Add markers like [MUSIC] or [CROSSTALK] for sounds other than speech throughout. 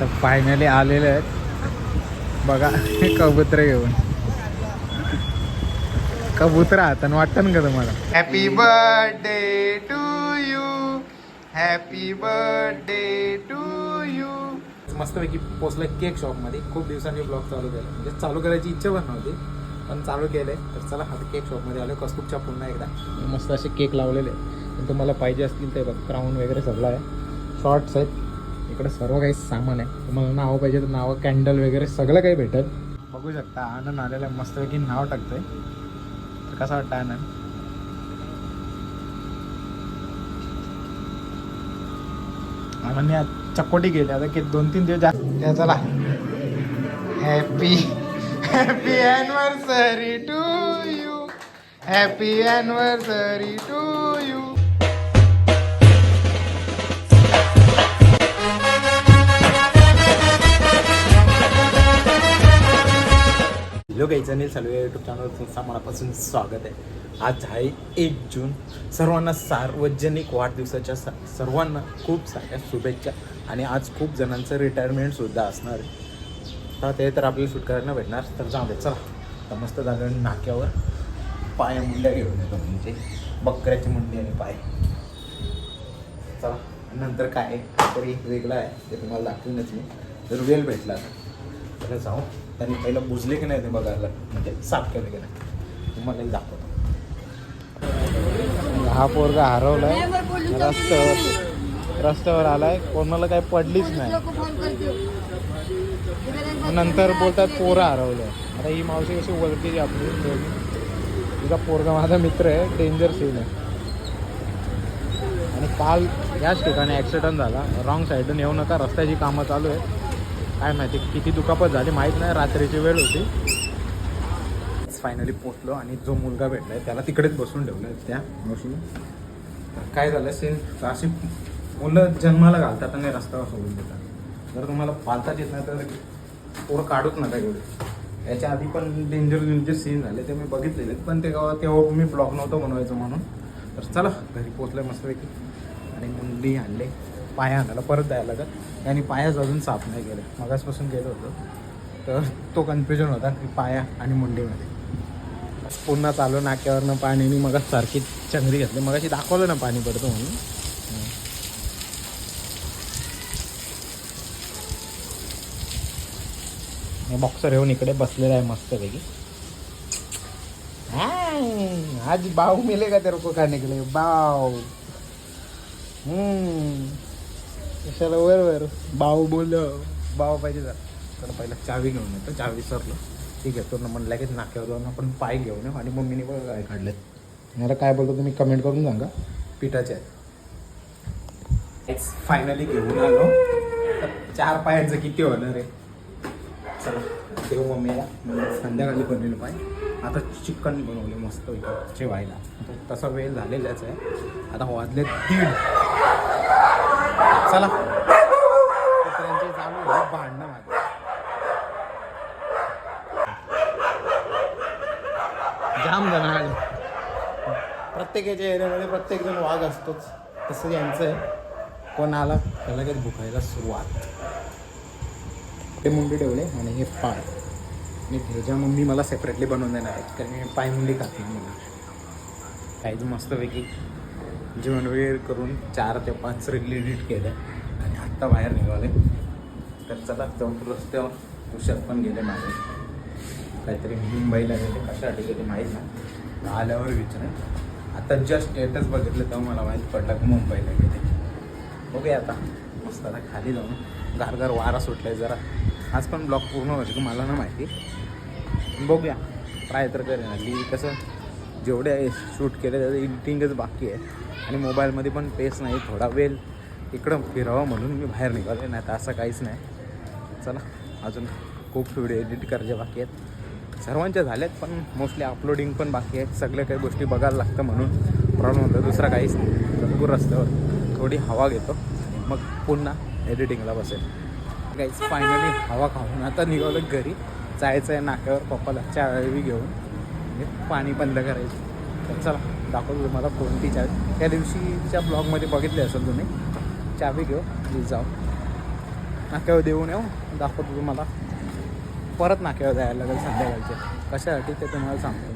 तर फायनली आलेले आहेत. बघा कबूतर घेऊन. कबूतर हातान वाटतं ना का तुम्हाला? Happy birthday to you happy birthday to you मस्तपैकी पोचलं केक शॉपमध्ये खूप दिवसांनी ब्लॉग चालू केला म्हणजे चालू करायची इच्छा पण नव्हती पण चालू केलंय. तर चला आता केक शॉपमध्ये आलो कस्तूपच्या पुन्हा एकदा. मस्त असे केक लावलेले आहेत. पण तुम्हाला पाहिजे असतील ते बघ. क्राऊन वगैरे सगळं आहे. शॉर्ट्स आहेत. इकडे सर्व काही सामान आहे. तुम्हाला नावं पाहिजे तर नावं कॅन्डल वगैरे सगळं काही भेटेल. बघू शकता आनंद आलेला आहे. मस्तपैकी नाव टाकतंय. तर कसा वाटतं आनंद? आनंदने आज चकोटी गेली. आता की दोन तीन दिवस जास्त चला. Happy happy anniversary to you happy anniversary to you hello guys Anil Salve YouTube channel तुमचा मनापासून स्वागत आहे. आज आहे एक जून. सर्वांना सार्वजनिक वाढदिवसाच्या स- सर्वांना खूप साऱ्या शुभेच्छा. आणि आज खूप जणांचं रिटायरमेंटसुद्धा असणार आहे. तर ते तर आपल्याला शूट करायला भेटणार. तर जाऊ दे चला. तर मस्त जागरण नाक्यावर पाय मुंड्या घेऊन येतो म्हणजे. बकऱ्याची मुंडी आणि पाय. चला. नंतर काय तरी वेगळं आहे. ते तुम्हाला दाखवूनच मी. जर वेल भेटला. तर जाऊ. त्यांनी पहिलं बुजले की नाही ते बघायला? म्हणजे साफ केलं की नाही. तुम्हाला दाखवतो. हा पोरगा हरवलाय. रस्त्यावर रस्त्यावर आलाय. कोणाला काही पडलीच नाही. नंतर बोलतात पोरं हरवलं आता ही मावशी कशी वळखीची आपली. तिचा पोरगा माझा मित्र आहे. डेंजर सीन आहे. आणि काल याच ठिकाणी ॲक्सिडेंट झाला. रॉंग साईडून येऊ नका. रस्त्याची कामं चालू आहे काय माहिती किती दुखापत झाली माहीत नाही रात्रीची वेळ होती. फायनली पोचलो आणि जो मुलगा भेटलाय त्याला तिकडेच बसून ठेवलं त्या बसून तर काय झालं सीन अशी मुलं जन्माला घालतात आणि रस्त्यावर सोडून देतात. जर तुम्हाला पालताच येत नाही तर पोरं काढूच नका एवढे. याच्या आधी पण डेंजर डेंजर सीन झाले ते मी बघितलेले पण ते गावात तेव्हा मी ब्लॉग नव्हतं बनवायचं म्हणून. तर चला घरी पोचलं मस्तपैकी. आणि मुंडी आणले. पाया आणायला परत द्यायला लागत आणि पायाच अजून साफ नाही गेले मगासपासून गेलो होतो. तर तो कन्फ्युजन होता की पाया आणि मुंडीमध्ये. पुन्हा चालू नाक्यावरनं पाणीनी मग सारखी चंगरी घेतली. मगाशी दाखवलं ना पाणी पडतं म्हणून. बॉक्सर येऊन इकडे बसलेला आहे मस्तपैकी. हाय, आज बाव मिले का ते को खाने के लिए बाव हम्म. कशाला वर वर? बाव बोल बाव पाहिजे जा तर पहिला चावी घेऊन येतो. चावी सरलो ठीक आहे. ना म्हणलं की नाक्यावर जाऊन आपण पाय घेऊन येऊ. आणि मम्मीने बघा काय काढले मला काय बोलतो तुम्ही कमेंट करून सांगा. पिठाचे आहेत. फायनली घेऊन आलो. तर चार पायांचं किती होणार आहे? चला देऊ मम्मीला. म्हणजे संध्याकाळी बनलेलं पाय. आता चिकन बनवले मस्त जेवायला. आता तसा वेळ झालेलाच आहे. आता वाजले दीड. चला. कुत्र्यांचे चालू आहे भांडणं माझं. जाम जण प्रत्येकाच्या एरियामध्ये प्रत्येक जण वाघ असतोच. तसं यांचं आहे. कोण आला त्याला काही भुकायला सुरुवात. ते मुंडी ठेवले आणि हे पाय मी ह्याच्या मुंडी मला सेपरेटली बनवून देणार आहे कारण मी पाय मुंडी खाते मला काहीच मस्तपैकी म्हणजे जेवण वगैरे करून चार ते पाच रील एडिट केलं आणि आत्ता बाहेर निघाले. तर चला जाऊन रस्त्यावर तुषार पण गेले माझे काहीतरी मुंबईला गेले कशासाठी गेले माहीत नाही. आल्यावर विचारेन. आता जस्ट स्टेटस बघितलं तेव्हा मला माहीत पडलं की मुंबईला गेले. बघूया आता. मस्त आता खाली जाऊन गारगार वारा सुटलाय जरा. आज पण ब्लॉग पूर्ण होईल मला ना माहिती. बघूया. ट्राय तर करेन. हल्ली कसं जेवढे शूट केले त्याचं एडिटिंगच बाकी आहे. आणि मोबाईलमध्ये पण पेस नाही थोडा वेळ इकडं फिरावं म्हणून मी बाहेर निघाले नाही तर असं काहीच नाही. चला अजून खूप व्हिडिओ एडिट करायचे बाकी आहेत. सर्वांच्या झाल्यात पण मोस्टली अपलोडिंग पण बाकी आहेत. सगळ्या काही गोष्टी बघायला लागतं म्हणून प्रॉब्लेम होतं दुसरा काहीच नाही. भरपूर रस्त्यावर थोडी हवा घेतो मग पुन्हा एडिटिंगला बसेल. काहीच फायनली हवा खाऊन आता निघालो घरी. जायचं आहे नाक्यावर पप्पाला चावी घेऊन. पाणी बंद करायचं. तर चला दाखवतो तुम्हाला कोणती चावी त्या दिवशीच्या ब्लॉगमध्ये बघितले असेल तुम्ही चावी घेऊ प्लीज जाऊ नाक्यावर देऊन येऊ. दाखवतो तुम्हाला. परत नाक्यावर जायला लागेल संध्याकाळचे. कशासाठी ते तुम्हाला सांगतो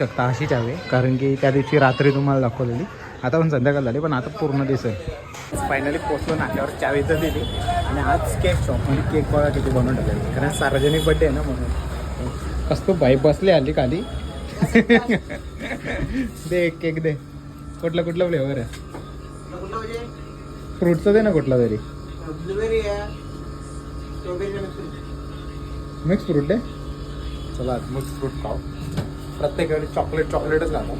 शकता अशी चावी कारण की त्या दिवशी रात्री तुम्हाला दाखवलेली. आता पण संध्याकाळ झाली पण आता पूर्ण दिसेल. फायनली पोचलो नाक्यावर चावी तर दिली. आणि आज केक शॉप म्हणजे केक बघा किती बनवून टाकले कारण सार्वजनिक बड्डे आहे ना म्हणून. कसतो बाई बसली आली खाली. [LAUGHS] दे एक केक दे. कुठला कुठला फ्लेवर आहे? फ्रूटचा दे ना कुठला तरी. मिक्स फ्रूट दे. चला मिक्स फ्रूट खाऊ. प्रत्येक वेळी चॉकलेट चॉकलेटच खातो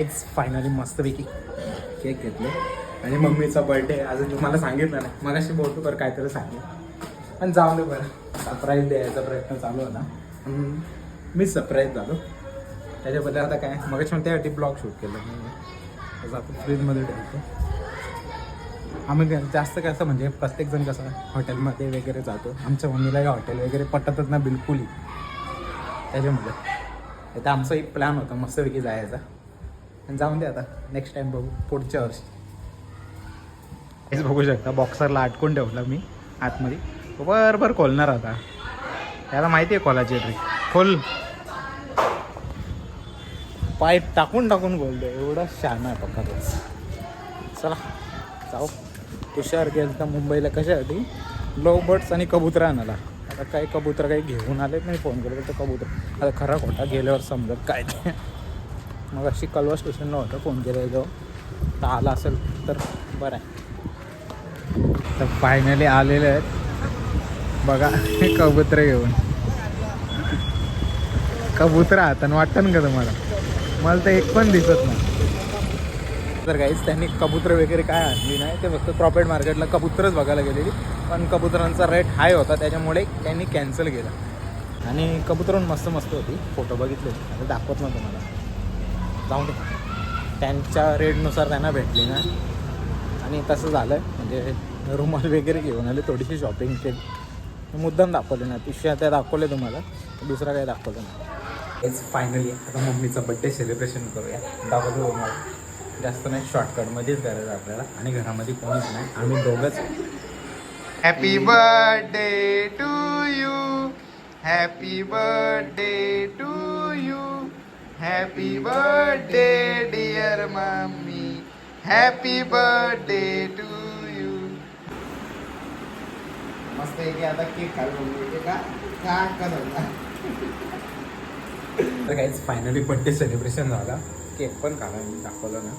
इट्स फायनली मस्तपैकी केक घेतले. आणि मम्मीचा बर्थडे अजून तुम्हाला सांगितलं नाही. मगाशी बोलतो बरं काहीतरी सांगेल. पण जाऊ दे बरं. सरप्राईज द्यायचा प्रयत्न चालू होता. मी सरप्राईज झालो. त्याच्याबद्दल आता काय? पण त्यासाठी ब्लॉग शूट केलं. तसं आपण फ्रीजमध्ये ठेवतो. आम्ही जास्त काय असं म्हणजे प्रत्येकजण कसं हॉटेलमध्ये वगैरे जातो. आमच्या मम्मीला या हॉटेल वगैरे पटतच ना बिलकुलही. त्याच्यामुळे. आता आमचा एक प्लॅन होता मस्तपैकी जायचा. आणि जाऊन दे आता. नेक्स्ट टाइम बघू. पुढच्या वर्षी. हेच बघू शकता. बॉक्सरला अटकून ठेवला मी आतमध्ये. बरोबर खोलणार आता. त्याला माहिती आहे खोलाची ट्रिक खोल. पाय टाकून टाकून खोलतो एवढा शहाणा आहे पक्का तो. चला जाऊ. तुषार गेल तर मुंबईला कशासाठी? लो बर्ड्स आणि कबुतरा आणाला आता काही कबुतर काही घेऊन आले नाही फोन केलं तर कबुतर. आता खरा खोटा गेल्यावर समजत काय ते. मग अशी कलवा स्टेशनला होतं फोन केला जो तर आला असेल तर बरं आहे. तर फायनली आलेले आहेत. बघा हे घेऊन. कबुतर हातानं वाटतं ना का तुम्हाला? मला तर एक पण दिसत नाही. तर काहीच त्यांनी कबुतर वगैरे काय आणली नाही ते फक्त प्रॉफिट मार्केटला कबुतरच बघायला गेलेली. पण कबुतरांचा रेट हाय होता त्याच्यामुळे त्यांनी कॅन्सल केलं. आणि कबुतरून मस्त मस्त होती. फोटो बघितले. आता दाखवत ना तुम्हाला. जाऊन दे. त्यांच्या रेटनुसार त्यांना भेटली ना. आणि तसं झालं म्हणजे रुमाल वगैरे घेऊन आले थोडीशी शॉपिंग केली. मुद्दाम दाखवले ना पिशव्या त्या दाखवले तुम्हाला. दुसरा काही दाखवलं नाही. हेच फायनली आता मम्मीचा बड्डे सेलिब्रेशन करूया. दाखवतो तुम्हाला. जास्त नाही शॉर्टकटमध्येच करायचं आपल्याला. आणि घरामध्ये कोणीच नाही. आम्ही दोघंच. Happy birthday to you happy birthday to you happy birthday dear mummy happy birthday to you मस्त आहे की आता केक काढून का का का तर काहीच फायनली बड्डे सेलिब्रेशन झाला. केक पण खाला मी दाखवलं ना.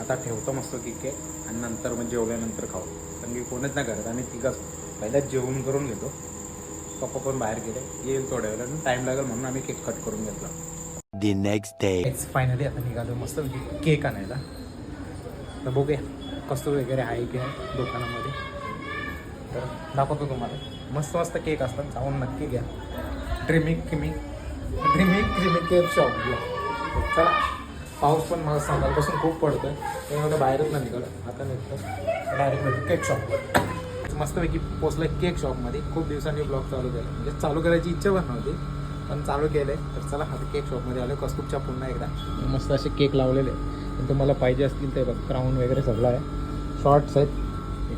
आता ठेवतो मस्त की केक आणि नंतर मग जेवल्यानंतर खाऊ. कारण की कोणच नाही करत आम्ही तिघाच पहिल्याच जेवण करून घेतो. पप्पा पण बाहेर गेले. येईल थोड्या वेळानं. टाईम लागेल म्हणून आम्ही केक कट करून घेतला. The next day. फायनली आता निघालो मस्त केक आणायला. तर बघूया कस्तूर वगैरे आहे की नाही दुकानामध्ये. तर दाखवतो तुम्हाला. मस्त मस्त केक असतात जाऊन नक्की घ्या. ड्रीमिक क्रिमिक ड्रीमिक क्रिमिक केक शॉप चला. पाऊस पण मला सकाळपासून खूप पडतोय. त्यामुळे बाहेरच नाही निघालं. आता निघतो. डायरेक्ट केक शॉप मस्तपैकी पोचलं केक शॉपमध्ये खूप दिवसांनी ब्लॉग चालू केला. म्हणजे चालू करायची इच्छा पण नव्हती पण चालू केलं आहे तर चला आता केक शॉपमध्ये आलो कस्तुपच्या पुन्हा एकदा. मस्त असे केक लावलेले पण तुम्हाला पाहिजे असतील ते बघ. क्राऊन वगैरे सगळं आहे. शॉर्ट्स आहेत.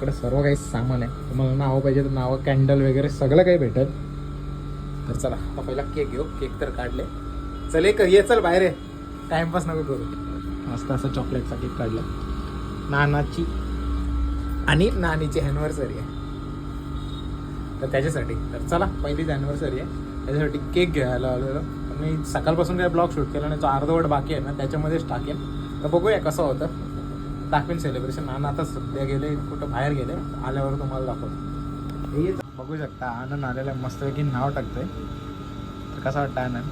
इकडे सर्व काही सामान आहे. तुम्हाला नावं पाहिजे तर नावं कॅन्डल वगैरे सगळं काही भेटेल. तर चला आता पहिला केक घेऊ. केक तर काढले. चल एक ये चल बाहेर आहे टाइमपास नको करू. मस्त असं चॉकलेटचा केक काढला. नानाची आणि नानीची ॲनिव्हर्सरी आहे. तर त्याच्यासाठी तर चला पहिलीच अॅनिव्हर्सरी आहे. त्याच्यासाठी केक घ्यायला आलेलो मी सकाळपासून काही ब्लॉग शूट केला नाही. तो अर्धवट बाकी आहे ना त्याच्यामध्येच टाकेल तर बघूया कसं होतं. दाखवेन सेलिब्रेशन आणि आता सध्या गेले कुठं बाहेर गेले आल्यावर तुम्हाला दाखवतो. हे बघू शकता आनंद आलेला मस्तपैकी नाव टाकतोय. तर कसा वाटतं आनंद?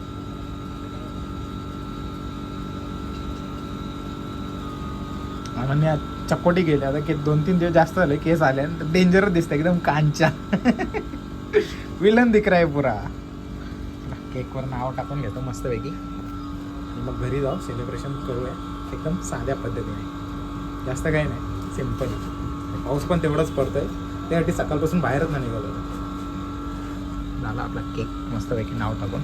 आनंदने आज चकोटी गेले आता की दोन तीन दिवस जास्त झाले केस आले डेंजरच दिसतं एकदम कांचा. [LAUGHS] विलन दिख रहा है पुरा. केकवर नाव टाकून घेतो मस्तपैकी. मग घरी जाऊ सेलिब्रेशन करूया. एकदम साध्या पद्धतीने. जास्त काही नाही. सिंपल पाऊस पण तेवढाच पडतोय. त्यासाठी सकाळपासून बाहेरच नाही निघालो. झाला आपला केक. मस्तपैकी नाव टाकून.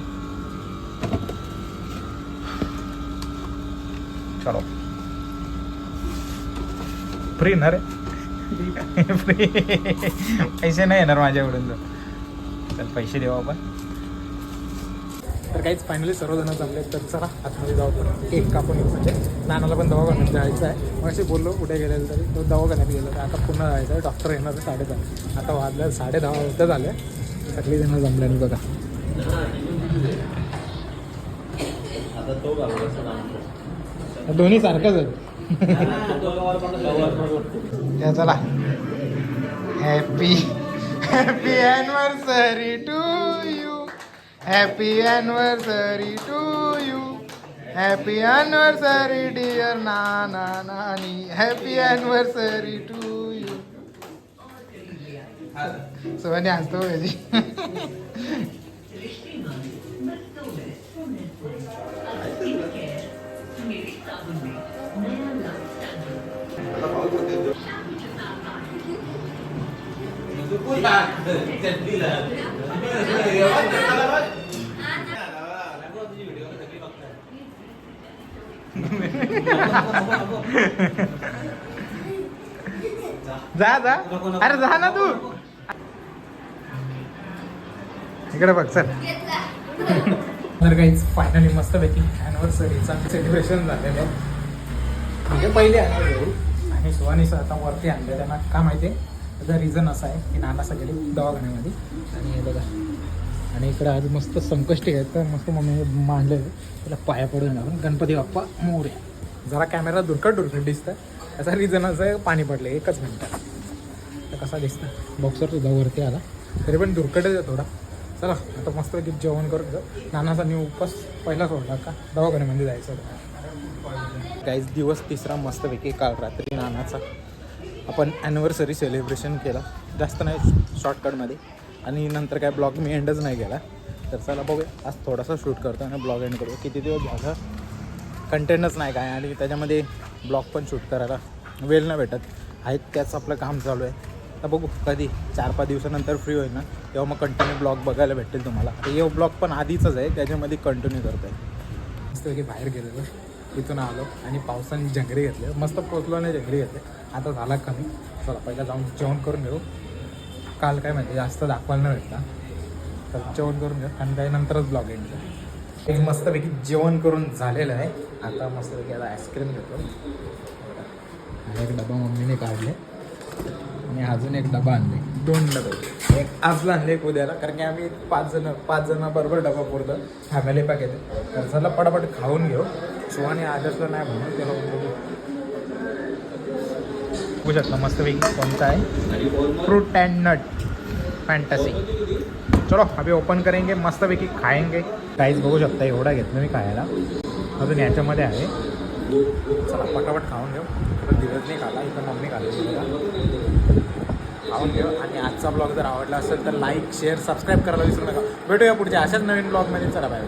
चलो. फ्री ना रे? [LAUGHS] पैसे नाही येणार माझ्याकडून. तर. चल पैसे देऊ आपण. तर काहीच फायनली सर्वजण जमले तर चला आतमध्ये जाऊ पण केक कापून येऊ म्हणजे. नानाला पण दवाखान्यात जायचं आहे मग अशी बोललो कुठे गेलेलं तरी. तो दवाखान्यात गेलो तर आता पुन्हा जायचं आहे. डॉक्टर येणार साडेदहा. साडे दहा आता वाजल्या साडे दहा वाजता झाले. सगळी जण जमले नाही बघा. दोन्ही सारखंच आहे [LAUGHS] चला. Happy happy anniversary to you happy anniversary to you happy anniversary dear नाना नानी हॅपी ॲनिव्हर्सरी टू यू सोनी हसतो याची जा जा. अरे जा ना तू. इकडे बघ सर तर काहीच फायनली मस्तपैकी ॲनिव्हर्सरीचा सेलिब्रेशन झालेलं. आहे म्हणजे पहिले आणि सुहानीचं आता वरती आणलं त्यांना का माहिती आहे. त्याचा रिझन असा आहे की नाना सगळे दवाखान्यामध्ये. आणि हे बघा. आणि इकडे आज मस्त संकष्टी आहेत. तर मस्त मम्मी मांडले. त्याला पाया पडून लावून गणपती बाप्पा मोरे जरा कॅमेरा दुरकट दुर्कट दिसतं त्याचा रिझन असं आहे पाणी पडलं एकच मिनटात तर कसा दिसतं बॉक्सर सुद्धा वरती आला. तरी पण दुरकटच आहे थोडा. चला आता मस्त जेवण करून जा नानाचा मी उपवास पहिला सोडला का? दवाखान्यामध्ये जायचं होतं. काहीच दिवस तिसरा मस्तपैकी काल रात्री नानाचा. आपण ॲनिव्हर्सरी सेलिब्रेशन केलं. जास्त नाही शॉर्टकटमध्ये आणि नंतर काय ब्लॉग मी एंडच नाही केला. तर चला बघूया. आज थोडासा शूट करतो आणि ब्लॉग एंड करू किती दिवस झालं? कंटेंटच नाही काय. आणि त्याच्यामध्ये ब्लॉग पण शूट करायला वेळ नाही भेटत. आहेत त्याच आपलं काम चालू आहे. तर बघू कधी? चार पाच दिवसानंतर फ्री होईल ना. तेव्हा मग कंटिन्यू ब्लॉग बघायला भेटेल तुम्हाला. हे ब्लॉग पण आधीचंच आहे. त्याच्यामध्ये कंटिन्यू करतो आहे की बाहेर गेलेलो. तिथून आलो. आणि पावसाने जंगरी घेतले. मस्त पोचलो आणि जंगरी घेतले. आता झाला कमी. चला पहिला जाऊन जेवण करून घेऊ. काल काय माहिती जास्त दाखवायला नाही भेटला. तर जेवण करून घेऊ. आणि काही नंतरच ब्लॉग येईल एक मस्तपैकी जेवण करून झालेलं आहे. आता मस्तपैकी आता आईस्क्रीम घेतो. आणि एक डबा मम्मीने काढले. आणि अजून एक डबा आणले. दोन डबे. एक आजला आणले एक उद्याला. कारण की आम्ही पाच जण पाच जणांबरोबर डबा पुरतं. फॅमिली पॅक येते. तर चला पटापट खाऊन घेऊ. शिवाने आदर्शला नाही म्हणून त्याला बघू बघू शकता मस्तपैकी कोणता आहे? फ्रूट अँड नट फॅन्टसी चलो आम्ही ओपन करेंगे मस्तपैकी खाएंगे. काहीच बघू शकता एवढा घेतलं मी खायला. अजून याच्यामध्ये आहे. चला पटापट खाऊन घेऊ. दिवस नाही खाला इथं मम्मी खाल्ली खाऊन घेऊ. आणि आजचा ब्लॉग जर आवडला असेल तर लाईक शेअर सबस्क्राईब करायला विसरू नका. भेटूया पुढच्या अशाच नवीन ब्लॉगमध्ये चला बाय